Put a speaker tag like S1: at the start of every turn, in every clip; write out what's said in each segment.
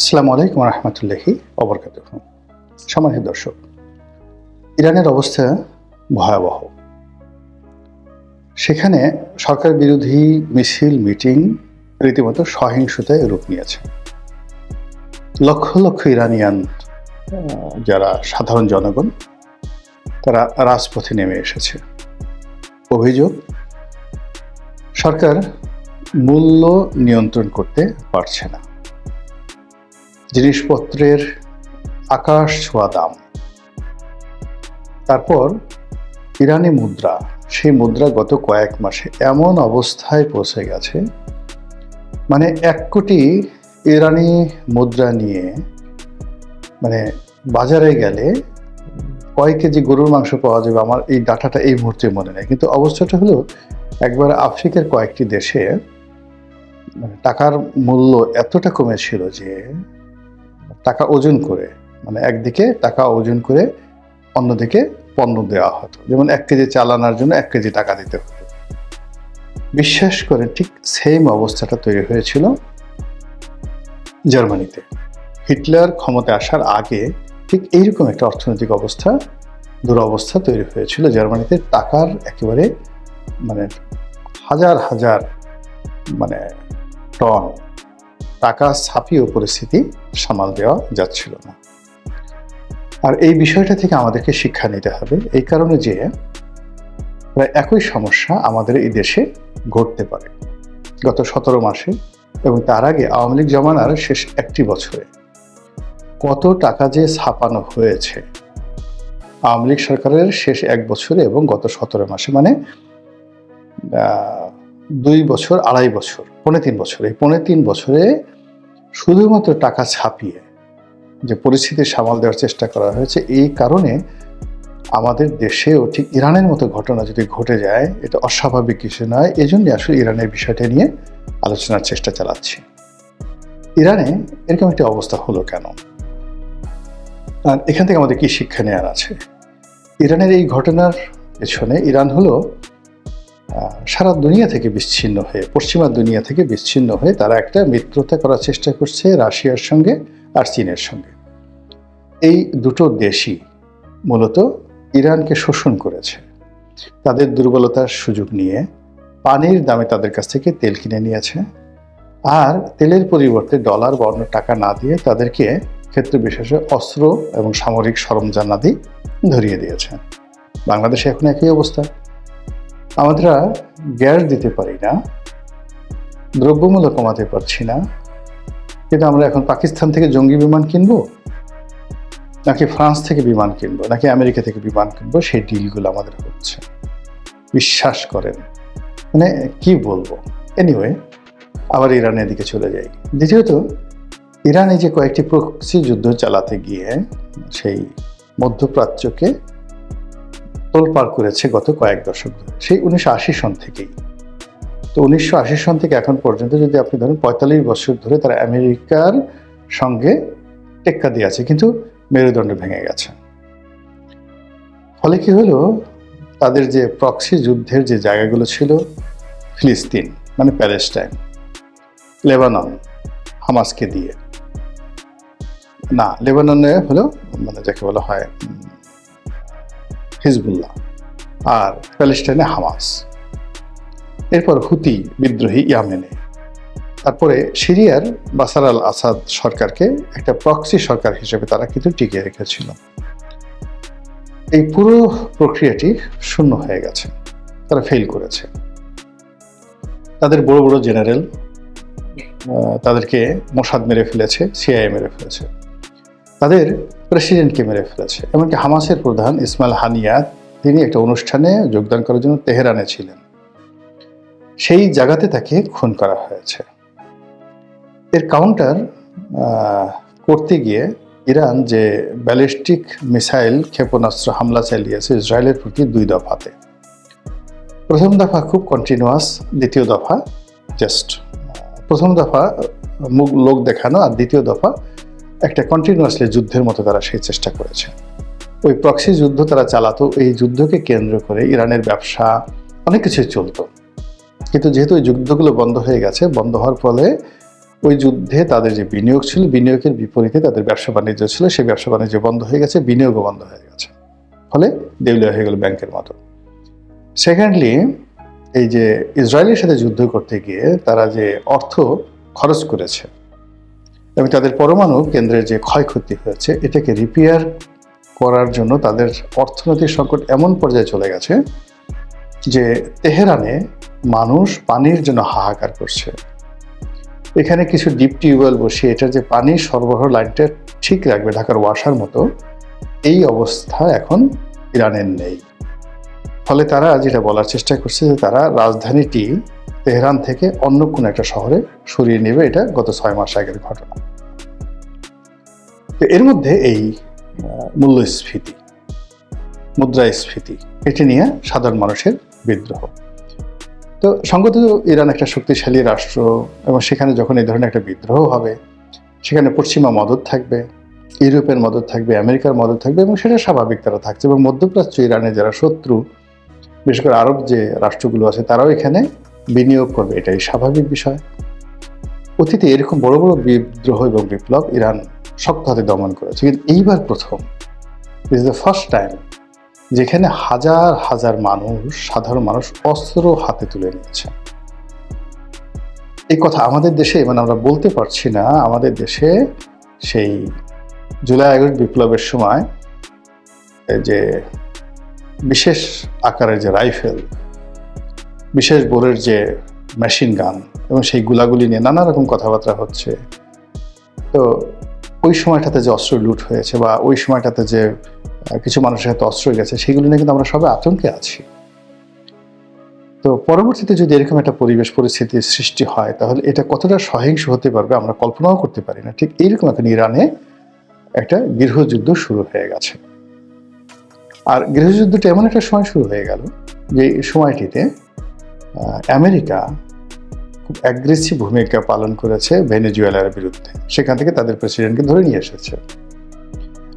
S1: আসসালামু আলাইকুম রহমতুল্লাহি অবরকাত সম্মানিত দর্শক, ইরানের অবস্থা ভয়াবহ। সেখানে সরকার বিরোধী মিছিল, মিটিং রীতিমতো সহিংসতায় রূপ নিয়েছে। লক্ষ লক্ষ ইরানিয়ান যারা সাধারণ জনগণ, তারা রাজপথে নেমে এসেছে। অভিযোগ, সরকার মূল্য নিয়ন্ত্রণ করতে পারছে না। জিনিসপত্রের আকাশ ছোঁয়া দাম। তারপর ইরানি মুদ্রা। সেই মুদ্রা গত কয়েক মাসে এমন অবস্থায় পৌঁছে গেছে মানে এক কোটি ইরানি মুদ্রা নিয়ে মানে বাজারে গেলে কয়েক কেজি গরুর মাংস পাওয়া যাবে? আমার এই ডাটাটা এই মুহূর্তে মনে নেই। কিন্তু অবস্থাটা হলো, একবার আফ্রিকার কয়েকটি দেশে মানে টাকার মূল্য এতটা কমেছিল যে টাকা ওজন করে মানে একদিকে টাকা ওজন করে অন্যদিকে পণ্য দেওয়া হতো। যেমন এক কেজি চাল আনার জন্য এক কেজি টাকা দিতে হতো। বিশ্বাস করে ঠিক সেম অবস্থাটা তৈরি হয়েছিল জার্মানিতে। হিটলার ক্ষমতা আসার আগে ঠিক এইরকম একটা অর্থনৈতিক অবস্থা, দুরবস্থা তৈরি হয়েছিল জার্মানিতে। টাকার একেবারে মানে হাজার হাজার মানে টন টাকা ছাপিয়েও পরিস্থিতি সামাল দেওয়া যাচ্ছিল না। আর এই বিষয়টা থেকে আমাদেরকে শিক্ষা নিতে হবে এই কারণে যে প্রায় একই সমস্যা আমাদের এই দেশে ঘটতে পারে। গত সতেরো মাসে এবং তার আগে আওয়ামী লীগ জমানার শেষ একটি বছরে কত টাকা যে ছাপানো হয়েছে আওয়ামী লীগ সরকারের শেষ এক বছরে এবং গত সতেরো মাসে মানে দুই বছর, আড়াই বছর, পৌনে তিন বছর, এই পৌনে তিন বছরে শুধুমাত্র টাকা ছাপিয়ে যে পরিস্থিতি সামাল দেওয়ার চেষ্টা করা হয়েছে, এই কারণে আমাদের দেশেও ঠিক ইরানের মতো ঘটনা যদি ঘটে যায়, এটা অস্বাভাবিক কিছু নয়। এজন্য আসলে ইরানের বিষয়টা নিয়ে আলোচনার চেষ্টা চালাচ্ছি। ইরানে এরকম একটি অবস্থা হলো কেন? এখান থেকে আমাদের কি শিক্ষা নেওয়ার আছে? ইরানের এই ঘটনার পেছনে, ইরান হলো সারা দুনিয়া থেকে বিচ্ছিন্ন হয়ে, পশ্চিমা দুনিয়া থেকে বিচ্ছিন্ন হয়ে তারা একটা মিত্রতা করার চেষ্টা করছে রাশিয়ার সঙ্গে আর চীনের সঙ্গে। এই দুটো দেশই মূলত ইরানকে শোষণ করেছে। তাদের দুর্বলতার সুযোগ নিয়ে পানির দামে তাদের কাছ থেকে তেল কিনে নিয়েছে। আর তেলের পরিবর্তে ডলার বা অন্য টাকা না দিয়ে তাদেরকে ক্ষেত্র বিশেষে অস্ত্র এবং সামরিক সরঞ্জাম আদি ধরিয়ে দিয়েছে। বাংলাদেশে এখন একই অবস্থা। আমরা গ্যাস দিতে পারি না, দ্রব্যমূল্য কমাতে পারছি না, কিন্তু আমরা এখন পাকিস্তান থেকে জঙ্গি বিমান কিনবো? নাকি ফ্রান্স থেকে বিমান কিনবো? নাকি আমেরিকা থেকে বিমান কিনবো? সেই ডিলগুলো আমাদের হচ্ছে। বিশ্বাস করেন। মানে কি বলব? এনিওয়ে আবার ইরানের দিকে চলে যাই। দ্বিতীয়ত, ইরানে যে কয়েকটি প্রক্সি যুদ্ধ চালাতে গিয়ে সেই মধ্যপ্রাচ্যকে তোলপাড় করেছে গত কয়েক দশক ধরে, সেই উনিশশো আশি সন থেকেই। তো উনিশশো আশি সন থেকে এখন পর্যন্ত যদি আপনি ধরেন পঁয়তাল্লিশ বছর ধরে তারা আমেরিকার সঙ্গে টেক্কা দিয়ে আছে, কিন্তু মেরুদণ্ড ভেঙে গেছে। ফলে কি হলো? তাদের যে প্রক্সি যুদ্ধের যে জায়গাগুলো ছিল, ফিলিস্তিন মানে প্যালেস্টাইন, লেবানন, হামাসকে দিয়ে। না, লেবাননে হলো মানে যাকে বলা হয় হিজবুল্লাহ আর প্যালেস্টাইনে হামাস। এরপর হুতি বিদ্রোহী ইয়ামেনে। তারপরে সিরিয়ার বাসার আল আসাদ সরকারকে একটা প্রক্সি সরকার হিসেবে তারা কিন্তু টিকিয়ে রেখেছিল। এই পুরো প্রক্রিয়াটি শূন্য হয়ে গেছে। তারা ফেল করেছে। তাদের বড় বড় জেনারেল তাদেরকে মোসাদ মেরে ফেলেছে, সিআইএ মেরে ফেলেছে। তাদের প্রেসিডেন্টকে মেরে ফেলেছে। এমনকি হামাসের প্রধান ইসমাইল হানিয়া, তিনি একটা অনুষ্ঠানে যোগদান করার জন্য তেহরানে ছিলেন। সেই জায়গাতে তাকে খুন করা হয়েছে। এর কাউন্টার করতে গিয়ে ইরান যে ব্যালিস্টিক মিসাইল ক্ষেপণাস্ত্র হামলা চালিয়েছে, ইসরায়েলের প্রতি দুই দফাতে। প্রথম দফা খুব কন্টিনিউয়াস দ্বিতীয় দফা জাস্ট প্রথম দফা মুখ, লোক দেখানো, আর দ্বিতীয় দফা একটা কন্টিনিউয়াসলি যুদ্ধের মতো তারা সেই চেষ্টা করেছে। ওই প্রক্সি যুদ্ধ তারা চালাতো, এই যুদ্ধকে কেন্দ্র করে ইরানের ব্যবসা, অনেক কিছুই চলতো। কিন্তু যেহেতু ওই যুদ্ধগুলো বন্ধ হয়ে গেছে, বন্ধ হওয়ার ফলে ওই যুদ্ধে তাদের যে বিনিয়োগ ছিল, বিনিয়োগের বিপরীতে তাদের ব্যবসা বাণিজ্য ছিল, সেই ব্যবসা বাণিজ্য বন্ধ হয়ে গেছে, বিনিয়োগও বন্ধ হয়ে গেছে। ফলে দেউলিয়া হয়ে গেল ব্যাংকের মতো। সেকেন্ডলি এই যে ইসরায়েলের সাথে যুদ্ধ করতে গিয়ে তারা যে অর্থ খরচ করেছে এবং তাদের পরমাণু কেন্দ্রের যে ক্ষয়ক্ষতি হয়েছে, এটাকে রিপেয়ার করার জন্য তাদের অর্থনৈতিক সংকট এমন পর্যায়ে চলে গেছে যে তেহরানে মানুষ পানির জন্য হাহাকার করছে। এখানে কিছু ডিপ টিউবওয়েল বসিয়ে এটার যে পানি সরবরাহ লাইনটা ঠিক রাখবে ঢাকার ওয়াসার মতো, এই অবস্থা এখন ইরানের নেই। ফলে তারা যেটা বলার চেষ্টা করছে যে তারা রাজধানীটি তেহরান থেকে অন্য কোনো একটা শহরে সরিয়ে নেবে, এটা গত ছয় মাস আগের ঘটনা। তো এর মধ্যে এই মূল্যস্ফীতি, মুদ্রাস্ফীতি, এটি নিয়ে সাধারণ মানুষের বিদ্রোহ। তো সঙ্গত ইরান একটা শক্তিশালী রাষ্ট্র এবং সেখানে যখন এই ধরনের একটা বিদ্রোহ হবে, সেখানে পশ্চিমা মদত থাকবে, ইউরোপের মদত থাকবে, আমেরিকার মদত থাকবে এবং সেটা স্বাভাবিক তারা থাকছে এবং মধ্যপ্রাচ্য ইরানের যারা শত্রু, বিশেষ করে আরব যে রাষ্ট্রগুলো আছে, তারাও এখানে বিনিয়োগ করবে। এটাই স্বাভাবিক বিষয়। অতীতে এরকম বড় বড় বিদ্রোহ এবং বিপ্লব ইরান শক্ত হাতে দমন করেছে। কিন্তু এইবার প্রথম ইজ দ্য ফার্স্ট টাইম যেখানে হাজার হাজার মানুষ, সাধারণ মানুষ অস্ত্র হাতে তুলে নিয়েছে। এই কথা আমাদের দেশে মানে আমরা বলতে পারছি না, আমাদের দেশে সেই জুলাই আগস্ট বিপ্লবের সময় যে বিশেষ আকারের যে রাইফেল, বিশেষ বোরের যে মেশিন গান এবং সেই গুলাগুলি নিয়ে নানা রকম কথাবার্তা হচ্ছে। তো ওই সময়টাতে যে অস্ত্র লুট হয়েছে বা ওই সময়টাতে যে কিছু মানুষের হাতে অস্ত্র গেছে, সেগুলো নিয়ে কিন্তু আমরা সবাই আতঙ্কে আছি। তো পরবর্তীতে যদি এরকম একটা পরিবেশ, পরিস্থিতির সৃষ্টি হয়, তাহলে এটা কতটা সহিংস হতে পারবে আমরা কল্পনাও করতে পারি না। ঠিক এইরকম এখন ইরানে একটা গৃহযুদ্ধ শুরু হয়ে গেছে। আর গৃহযুদ্ধটা এমন একটা সময় শুরু হয়ে গেল যে, সময়টিতে আমেরিকা খুব অ্যাগ্রেসিভ ভূমিকা পালন করেছে ভেনেজুয়েলার বিরুদ্ধে। সেখান থেকে তাদের প্রেসিডেন্টকে ধরে নিয়ে এসেছে।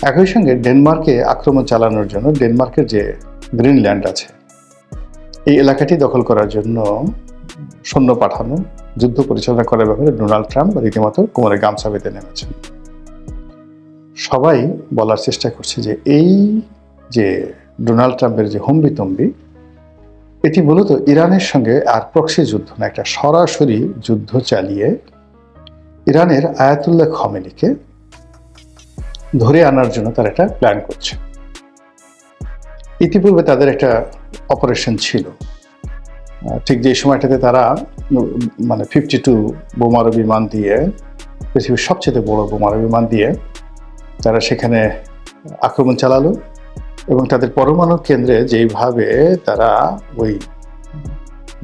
S1: একই সঙ্গে ডেনমার্কে আক্রমণ চালানোর জন্য ডেনমার্কের যে গ্রিনল্যান্ড আছে, এই এলাকাটি দখল করার জন্য সৈন্য পাঠানো, যুদ্ধ পরিচালনা করার ব্যাপারে ডোনাল্ড ট্রাম্প রীতিমতো কোমরে গামছা বেঁধে নেমেছেন। সবাই বলার চেষ্টা করছে যে এই যে ডোনাল্ড ট্রাম্পের যে হম্বিতম্বি এটি মূলত ইরানের সঙ্গে আর প্রক্সি যুদ্ধ না একটা সরাসরি যুদ্ধ চালিয়ে ইরানের আয়াতুল্লাহ খমেনিকে ধরে আনার জন্য তারা একটা প্ল্যান করছে। ইতিপূর্বে তাদের একটা অপারেশন ছিল। ঠিক যে সময়টাতে তারা মানে ফিফটি টু বোমারু বিমান দিয়ে, পৃথিবীর সবচেয়ে বড় বোমারু বিমান দিয়ে তারা সেখানে আক্রমণ চালালো। এবং তাদের পরমাণু কেন্দ্রে যেইভাবে তারা ওই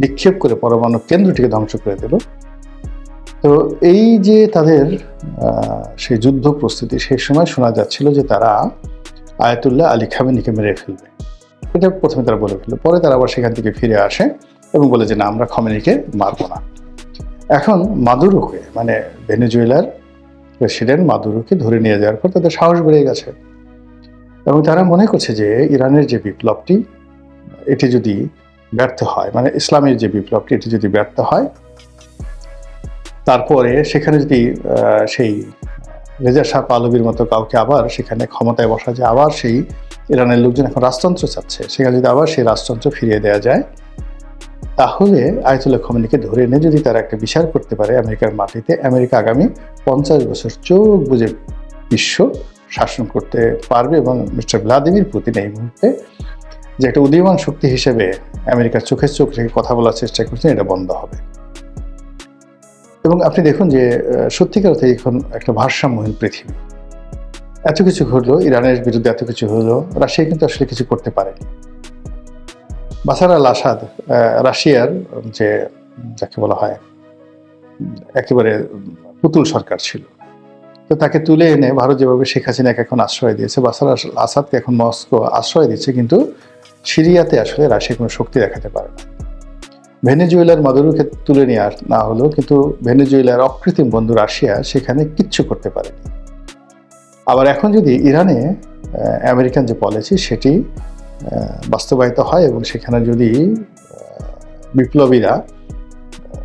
S1: নিক্ষেপ করে পরমাণু কেন্দ্রটিকে ধ্বংস করে দিল। তো এই যে তাদের সেই যুদ্ধ প্রস্তুতি, সেই সময় শোনা যাচ্ছিল যে তারা আয়াতুল্লাহ আলী খামেনিকে মেরে ফেলবে। এটা প্রথমে তারা বলে ফেলল, পরে তারা আবার সেখান থেকে ফিরে আসে এবং বলে যে, না, আমরা খমেনিকে মারবো না। এখন মাদুরোকে মানে ভেনেজুয়েলার প্রেসিডেন্ট মাদুরোকে ধরে নিয়ে যাওয়ার পর তাদের সাহস বেড়ে গেছে। এবং তারা মনে করছে যে ইরানের যে বিপ্লবটি, এটি যদি ব্যর্থ হয় মানে ইসলামের যে বিপ্লবটি, এটি যদি ব্যর্থ হয়, তারপরে সেখানে যদি সেই রেজা শাহ পালবির মতো কাউকে আবার সেখানে ক্ষমতায় বসা যায়, আবার সেই ইরানের লোকজন এখন রাজতন্ত্র চাচ্ছে, সেখানে যদি আবার সেই রাজতন্ত্র ফিরিয়ে দেওয়া যায়, তাহলে আয়তুল্লাহ খমেনিকে ধরে এনে যদি তারা একটা বিচার করতে পারে আমেরিকার মাটিতে, আমেরিকা আগামী পঞ্চাশ বছর চোখ বুঝে বিশ্ব শাসন করতে পারবে এবং মিস্টার ভ্লাদিমির পুতিন এই মুহূর্তে যে একটা উদীয়মান শক্তি হিসেবে আমেরিকার চোখের চোখ রেখে কথা বলার চেষ্টা করছেন, এটা বন্ধ হবে। এবং আপনি দেখুন যে সত্যিকার অর্থে এখন একটা ভারসাম্যহীন পৃথিবী। এত কিছু ঘটলো, ইরানের বিরুদ্ধে এত কিছু হলো, রাশিয়া কিন্তু আসলে কিছু করতে পারেনি। বাসার আল আসাদ রাশিয়ার যে, যাকে বলা হয় একেবারে পুতুল সরকার ছিল। তো তাকে তুলে এনে ভারত যেভাবে শেখ হাসিনাকে এখন আশ্রয় দিয়েছে, বাসার আস- আসাদকে এখন মস্কো আশ্রয় দিচ্ছে, কিন্তু সিরিয়াতে আসলে রাশিয়া কোনো শক্তি দেখাতে পারে না। ভেনেজুয়েলার মাদুরোকে তুলে নিয়ে না হলেও কিন্তু ভেনেজুয়েলার অকৃত্রিম বন্ধু রাশিয়া সেখানে কিচ্ছু করতে পারেনি। আবার এখন যদি ইরানে আমেরিকান যে পলিসি সেটি বাস্তবায়িত হয় এবং সেখানে যদি বিপ্লবীরা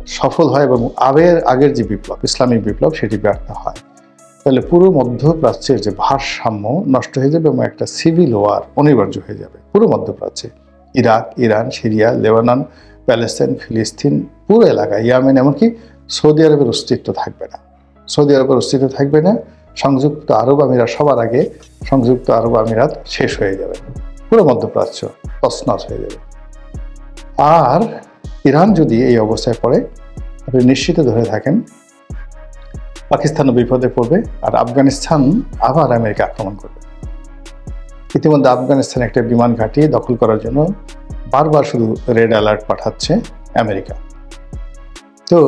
S1: সফল হয় এবং আবের আগের যে বিপ্লব, ইসলামিক বিপ্লব সেটি ব্যর্থ হয়। তাহলে পুরো মধ্যপ্রাচ্যের যে ভারসাম্য নষ্ট হয়ে যাবে এবং একটা সিভিল ওয়ার অনিবার্য হয়ে যাবে। পুরো মধ্যপ্রাচ্যে। Iraq, Iran, Syria, Lebanon, Palestine, ফিলিস্তিন, পুরো এলাকা, ইয়ামেন, এমনকি সৌদি আরবের অস্তিত্ব থাকবে না। সৌদি আরবের অস্তিত্ব থাকবে না, সংযুক্ত আরব আমিরাত সবার আগে সংযুক্ত আরব আমিরাত শেষ হয়ে যাবে। পুরো মধ্যপ্রাচ্য তছনছ হয়ে যাবে। আর ইরান যদি এই অবস্থায় পড়ে, আপনি নিশ্চিত ধরে থাকেন পাকিস্তানও বিপদে পড়বে আর আফগানিস্তান আবার আমেরিকা আক্রমণ করবে। ইতিমধ্যে আফগানিস্তান একটা বিমান ঘাঁটি দখল করার জন্য বারবার শুধু রেড অ্যালার্ট পাঠাচ্ছে আমেরিকা। তো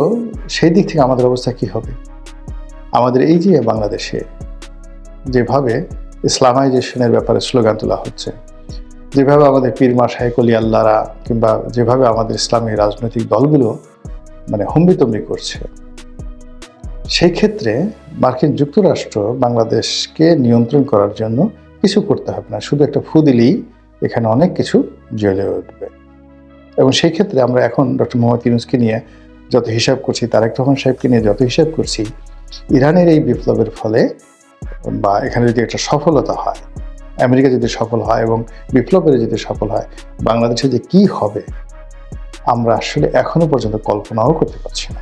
S1: সেই দিক থেকে আমাদের অবস্থা কি হবে? আমাদের এই যে বাংলাদেশে যেভাবে ইসলামাইজেশনের ব্যাপারে স্লোগান তোলা হচ্ছে, যেভাবে আমাদের পীরমা শাহেকলি আল্লাহরা কিংবা যেভাবে আমাদের ইসলামী রাজনৈতিক দলগুলো মানে হম্বিতম্বি করছে সেই ক্ষেত্রে মার্কিন যুক্তরাষ্ট্র বাংলাদেশকে নিয়ন্ত্রণ করার জন্য কিছু করতে হবে না। শুধু একটা ফু দিলেই এখানে অনেক কিছু জ্বলে উঠবে। এবং সেই ক্ষেত্রে আমরা এখন ডক্টর মোহাম্মদ ইউনুসকে নিয়ে যত হিসাব করছি, তারেক রহমান সাহেবকে নিয়ে যত হিসাব করছি, ইরানের এই বিপ্লবের ফলে বা এখানে যদি একটা সফলতা হয়, আমেরিকা যদি সফল হয় এবং বিপ্লবের যদি সফল হয়, বাংলাদেশে যে কি হবে, আমরা আসলে এখনও পর্যন্ত কল্পনাও করতে পারছি না।